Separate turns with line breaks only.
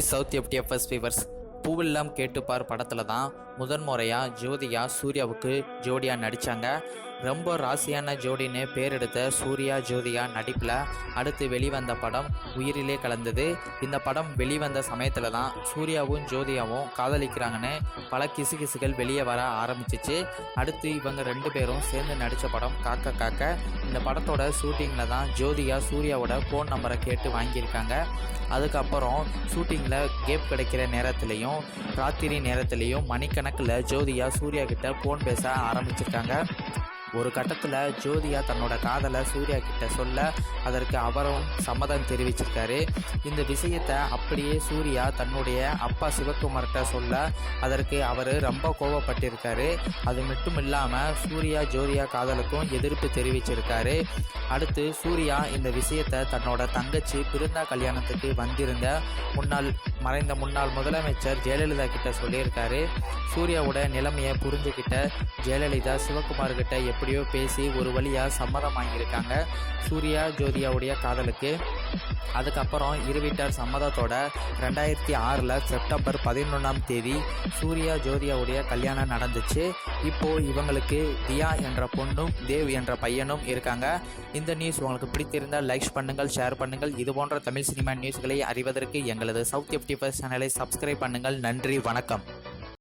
South FDFS fevers பூவெல்லாம் கேட்டுப்பார் படத்தில் தான் முதன்முறையாக ஜோதியா சூர்யாவுக்கு ஜோடியாக நடித்தாங்க ரொம்ப ராசியான ஜோடின்னு பேர் எடுத்த சூர்யா ஜோதியா நடிப்பில் அடுத்து வெளிவந்த படம் உயிரிலே கலந்தது. இந்த படம் வெளிவந்த சமயத்தில் தான் சூர்யாவும் ஜோதியாவும் காதலிக்கிறாங்கன்னு பல கிசுகிசுகள் வெளியே வர ஆரம்பிச்சிச்சு. அடுத்து இவங்க ரெண்டு பேரும் சேர்ந்து நடித்த படம் காக்க காக்க இந்த படத்தோட ஷூட்டிங்கில் தான் ஜோதியா சூர்யாவோட ஃபோன் நம்பரை கேட்டு வாங்கியிருக்காங்க. அதுக்கப்புறம் ஷூட்டிங்கில் கேப் கிடைக்கிற நேரத்துலையும் ராத்திரி நேரத்துலையும் மணிக்கணக்கில் ஜோதியா சூர்யா கிட்ட ஃபோன் பேச ஆரம்பிச்சிருக்காங்க. ஒரு கட்டத்தில் ஜோதியா தன்னோட காதலை சூர்யா கிட்ட சொல்ல அதற்கு அவரும் சம்மதம் தெரிவிச்சிருக்காரு. இந்த விஷயத்தை அப்படியே சூர்யா தன்னுடைய அப்பா சிவகுமார்கிட்ட சொல்ல அதற்கு அவர் ரொம்ப கோவப்பட்டிருக்காரு. அது மட்டும் இல்லாமல் சூர்யா ஜோதியா காதலுக்கும் எதிர்ப்பு தெரிவிச்சிருக்காரு. அடுத்து சூர்யா இந்த விஷயத்தை தன்னோட தங்கச்சி பிருந்தா கல்யாணத்துக்கு வந்திருந்த முன்னாள் மறைந்த முன்னாள் முதலமைச்சர் ஜெயலலிதா கிட்ட சொல்லியிருக்காரு. சூர்யாவோட நிலைமையை புரிஞ்சுக்கிட்ட ஜெயலலிதா சிவகுமார் கிட்ட எப்படியோ பேசி ஒரு வழியாக சம்மதம் வாங்கியிருக்காங்க சூர்யா ஜோதியாவுடைய காதலுக்கு. அதுக்கப்புறம் இரு வீட்டார் சம்மதத்தோட ரெண்டாயிரத்தி ஆறில் செப்டம்பர் பதினொன்றாம் தேதி சூர்யா ஜோதியாவுடைய கல்யாணம் நடந்துச்சு. இப்போது இவங்களுக்கு தியா என்ற பொண்ணும் தேவ் என்ற பையனும் இருக்காங்க. இந்த நியூஸ் உங்களுக்கு பிடித்திருந்தால் லைக்ஸ் பண்ணுங்கள் ஷேர் பண்ணுங்கள். இது போன்ற தமிழ் சினிமா நியூஸ்களை அறிவதற்கு எங்களது சவுத் எஃப்டி ஃபர்ஸ்ட் சேனலை சப்ஸ்கிரைப் பண்ணுங்கள். நன்றி வணக்கம்.